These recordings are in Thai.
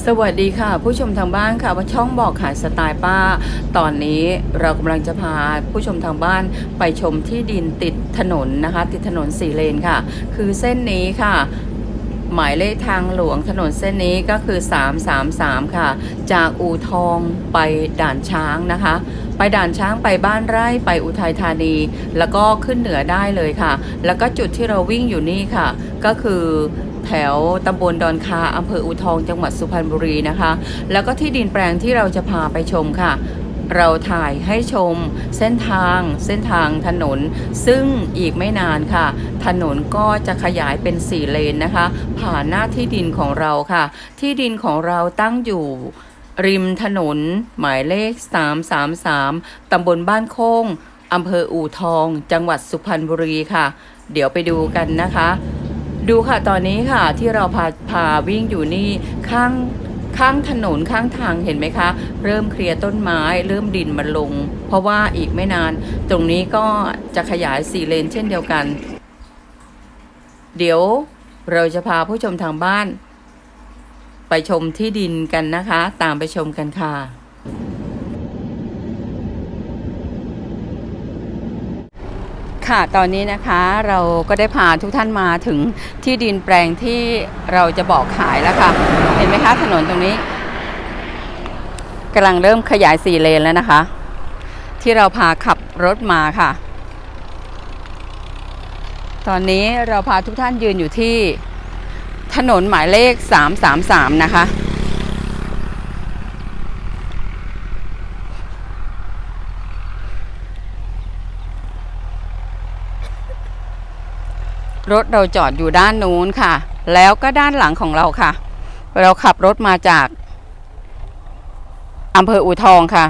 สวัสดีค่ะ ผู้ชมทางบ้านค่ะว่าช่องบอกขายสไตล์ป้า ตอนนี้เรากำลังจะพาผู้ชมทางบ้านไปชมที่ดินติดถนนนะคะ ติดถนนสี่เลนค่ะ คือเส้นนี้ค่ะ หมายเลขทางหลวงถนนเส้นนี้ก็คือ 333 ค่ะ จากอู่ทองไปด่านช้างนะคะ ไปด่านช้างไปบ้านไร่ไปอุทัยธานี แล้วก็ขึ้นเหนือได้เลยค่ะ แล้วก็จุดที่เราวิ่งอยู่นี่ค่ะ ก็คือ แถวตำบลดอนคาอำเภออูทองจังหวัดสุพรรณบุรีนะคะ แล้วก็ที่ดินแปลงที่เราจะพาไปชมค่ะ เราถ่ายให้ชมเส้นทาง เส้นทางถนน ซึ่งอีกไม่นานค่ะ ถนนก็จะขยายเป็น 4 เลนนะคะ ผ่านหน้าที่ดินของเราค่ะ ที่ดินของเราตั้งอยู่ริมถนน หมายเลข 333 ตำบลบ้านโค้งอำเภออู่ทอง จังหวัดสุพรรณบุรีค่ะ เดี๋ยวไปดูกันนะคะ ดูค่ะตอนนี้ค่ะที่เราพาพาวิ่งอยู่นี่ข้างข้างถนนข้างทางเห็นไหมคะ เริ่มเคลียร์ต้นไม้ เริ่มดินมันลง เพราะว่าอีกไม่นาน ตรงนี้ก็จะขยายสี่เลนเช่นเดียวกัน เดี๋ยวเราจะพาผู้ชมทางบ้าน ไปชมที่ดินกันนะคะ ตามไปชมกันค่ะ ค่ะ ตอนนี้นะคะเราก็ได้พาทุกท่านมาถึงที่ดินแปลงที่เราจะบอกขายแล้วค่ะ เห็นไหมคะถนนตรงนี้กำลังเริ่มขยายสี่เลนแล้วนะคะ ที่เราพาขับรถมาค่ะ ตอนนี้เราพาทุกท่านยืนอยู่ที่ถนนหมายเลข 333 นะคะ รถเราจอดอยู่ด้านนู้นค่ะ แล้วก็ด้านหลังของเราค่ะ เราขับรถมาจากอำเภออูทองค่ะ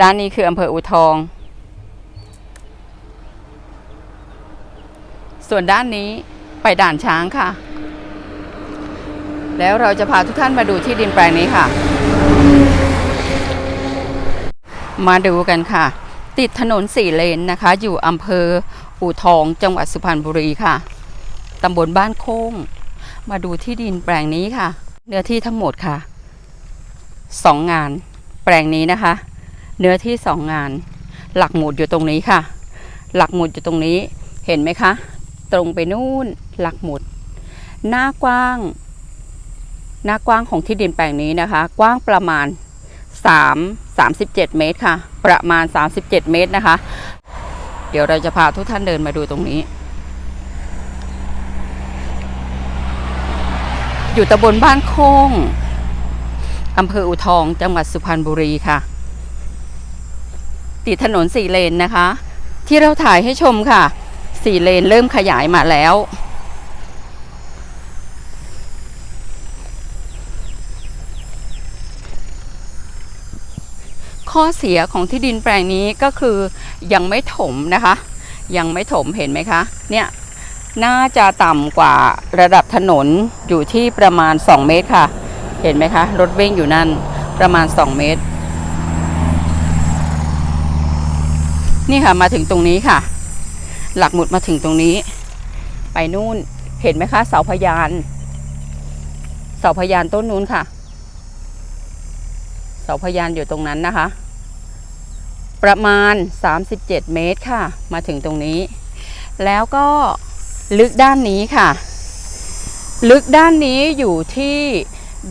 ด้านนี้คืออำเภออูทอง ส่วนด้านนี้ไปด่านช้างค่ะ แล้วเราจะพาทุกท่านมาดูที่ดินแปลงนี้ค่ะ มาดูกันค่ะ ติดถนนสี่เลนนะคะ อยู่อำเภอ อู่ทองจังหวัดสุพรรณบุรีค่ะตำบลบ้านโค้ง มาดูที่ดินแปลงนี้ค่ะ เนื้อที่ทั้งหมดค่ะสองงาน แปลงนี้นะคะ เนื้อที่สองงาน หลักหมุดอยู่ตรงนี้ค่ะ หลักหมุดอยู่ตรงนี้เห็นไหมคะ ตรงไปนู่นหลักหมุด หน้ากว้าง หน้ากว้างของที่ดินแปลงนี้นะคะ กว้างประมาณ3 37 เมตรค่ะ ประมาณ 37 เมตรนะคะ เดี๋ยวเราจะพาทุกท่านเดินมาดูตรงนี้ อยู่ตำบลบ้านโค้งอำเภออุทองจังหวัดสุพรรณบุรีค่ะ ติดถนนสี่เลนนะคะ ที่เราถ่ายให้ชมค่ะ สี่เลนเริ่มขยายมาแล้ว ข้อเสียของที่ดินแปลงนี้ก็คือยังไม่ถมนะคะ ยังไม่ถมเห็นไหมคะ เนี่ยน่าจะต่ำกว่าระดับถนนอยู่ที่ประมาณ 2 เมตรค่ะ เห็นไหมคะ รถวิ่งอยู่นั่นประมาณ 2 เมตร นี่ค่ะมาถึงตรงนี้ค่ะ หลักหมุดมาถึงตรงนี้ ไปนู่นเห็นไหมคะ เสาพยาน เสาพยานต้นนู้นค่ะาพยานอยู่ตรงนั้นนะคะ ประมาณ 37 เมตรค่ะ มาถึงตรงนี้ แล้วก็ลึกด้านนี้ค่ะ ลึกด้านนี้อยู่ที่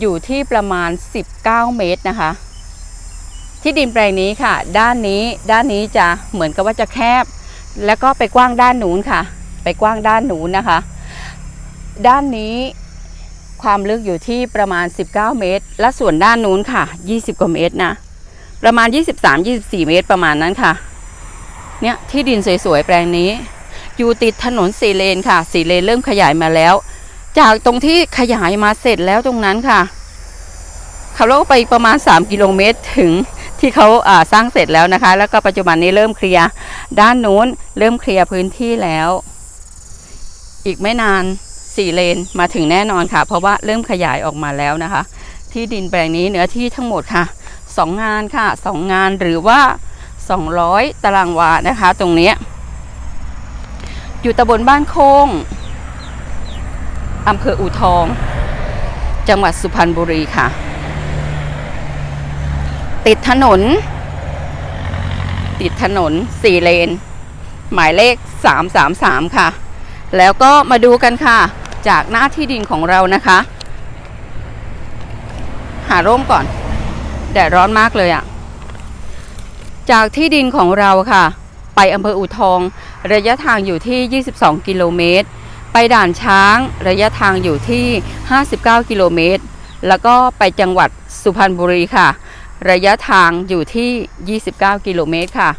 อยู่ที่ประมาณ 19 เมตรนะคะ ที่ดินแปลงนี้ค่ะ ด้านนี้ด้านนี้จะเหมือนกับว่าจะแคบ แล้วก็ไปกว้างด้านนู้นค่ะ ไปกว้างด้านนู้นนะคะ ด้านนี้ ความลึกอยู่ที่ประมาณ 19 เมตร และส่วนด้านนู้นค่ะ 20 กว่าเมตรนะ ประมาณ 23-24 เมตรประมาณนั้นค่ะ เนี่ยที่ดินสวยๆ แปลงนี้ อยู่ติดถนนสีเลนค่ะสีเลนเริ่มขยายมาแล้ว จากตรงที่ขยายมาเสร็จแล้วตรงนั้นค่ะขับรถไปประมาณ 3 กิโลเมตรถึงที่เขาาสร้างเสร็จแล้วนะคะ แล้วก็ปัจจุบันนี้เริ่มเคลียร์ด้านนู้นเริ่มเคลียร์พื้นที่แล้ว อีกไม่นาน สี่เลนมาถึงแน่นอนค่ะ เพราะว่าเริ่มขยายออกมาแล้วนะคะ ที่ดินแปลงนี้เนื้อที่ทั้งหมดค่ะสองงานค่ะสองงานหรือว่า 200 ตารางวานะคะ ตรงนี้อยู่ตำบลบ้านโค้งอำเภออูทอง จังหวัดสุพรรณบุรีค่ะ ติดถนน ติดถนนสี่เลน หมายเลข 333 ค่ะ แล้วก็มาดูกันค่ะ จากหน้าที่ดินของเรานะคะ หาร่มก่อน แดดร้อนมากเลยอะจากที่ดินของเราค่ะ ไปอำเภออูทอง ระยะทางอยู่ที่ 22 กิโลเมตร ไปด่านช้างระยะทางอยู่ที่ 59 กิโลเมตร แล้วก็ไปจังหวัดสุพรรณบุรีค่ะ ระยะทางอยู่ที่ 29 กิโลเมตรค่ะ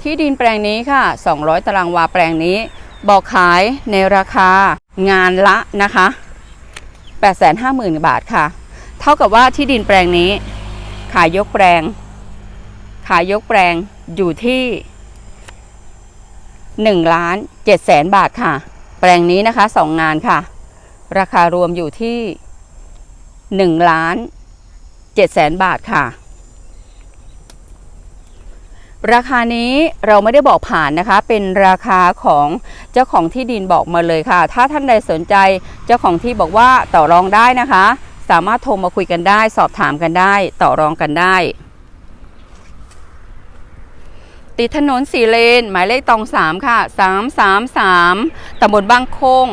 ที่ดินแปลงนี้ค่ะ 200 ตารางวาแปลงนี้ บอกขายในราคางานละนะคะ850,000 บาทค่ะ เท่ากับว่าที่ดินแปลงนี้ ขายยกแปลง ขายยกแปลงอยู่ที่1ล้าน7แสนบาทค่ะ แปลงนี้นะคะ 2 งานค่ะ ราคารวมอยู่ที่1ล้าน7แสนบาทค่ะ ราคานี้เราไม่ได้บอกผ่านนะคะ เป็นราคาของเจ้าของที่ดินบอกมาเลยค่ะ ถ้าท่านใดสนใจเจ้าของที่บอกว่าต่อรองได้นะคะ สามารถโทรมาคุยกันได้ สอบถามกันได้ ต่อรองกันได้ ติดถนนสีเลน หมายเลขตองสามค่ะสามสามสามตำบลบางโคง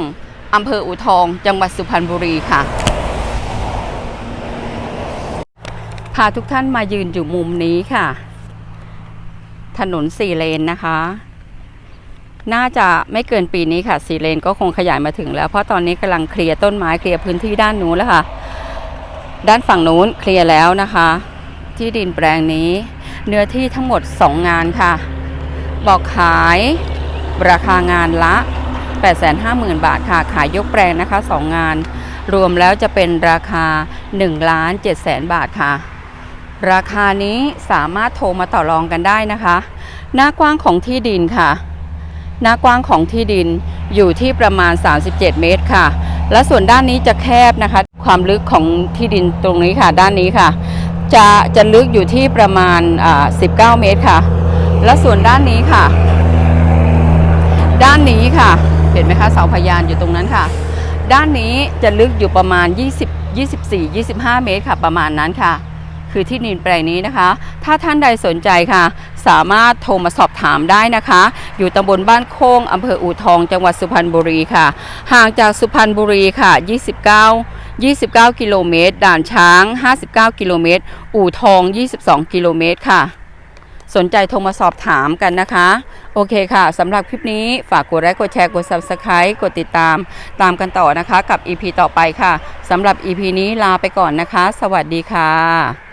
อำเภออูทอง จังหวัดสุพรรณบุรีค่ะพาทุกท่านมายืนอยู่มุมนี้ค่ะ ถนนสี่เลนนะคะ น่าจะไม่เกินปีนี้ค่ะสี่เลนก็คงขยายมาถึงแล้วเพราะตอนนี้กำลังเคลียร์ต้นไม้เคลียร์พื้นที่ด้านนู้นแล้วค่ะ ด้านฝั่งนู้นเคลียร์แล้วนะคะ ที่ดินแปลงนี้ เนื้อที่ทั้งหมด 2 งานค่ะ บอกขายราคางานละ 850,000 บาทค่ะ ขายยกแปลงนะคะ 2 งาน รวมแล้วจะเป็นราคา1ล้าน7แสนบาทค่ะ ราคานี้สามารถโทรมาต่อรองกันได้นะคะ หน้ากว้างของที่ดินค่ะ หน้ากว้างของที่ดินอยู่ที่ประมาณ 37 เมตรค่ะ และส่วนด้านนี้จะแคบนะคะ ความลึกของที่ดินตรงนี้ค่ะ ด้านนี้ค่ะ จะจะลึกอยู่ที่ประมาณอ่า19 เมตรค่ะ และส่วนด้านนี้ค่ะ ด้านนี้ค่ะ เห็นไหมคะเสาพยานอยู่ตรงนั้นค่ะ ด้านนี้จะลึกอยู่ประมาณ 20 24 25 เมตรค่ะ ประมาณนั้นค่ะ คือที่ดินแปลงนี้นะคะ ถ้าท่านใดสนใจค่ะ สามารถโทรมาสอบถามได้นะคะ อยู่ตำบลบ้านโค้งอำเภออู่ทอง จังหวัดสุพรรณบุรีค่ะ ห่างจากสุพรรณบุรีค่ะ 29 29 กิโลเมตร ด่านช้าง 59 กิโลเมตร อู่ทอง 22 กิโลเมตรค่ะ สนใจโทรมาสอบถามกันนะคะ โอเคค่ะ สำหรับคลิปนี้ฝากกดไลค์ กดแชร์ กด Subscribe กดติดตาม ตามกันต่อนะคะ กับ EP ต่อไปค่ะ สำหรับ EP นี้ลาไปก่อนนะคะ สวัสดีค่ะ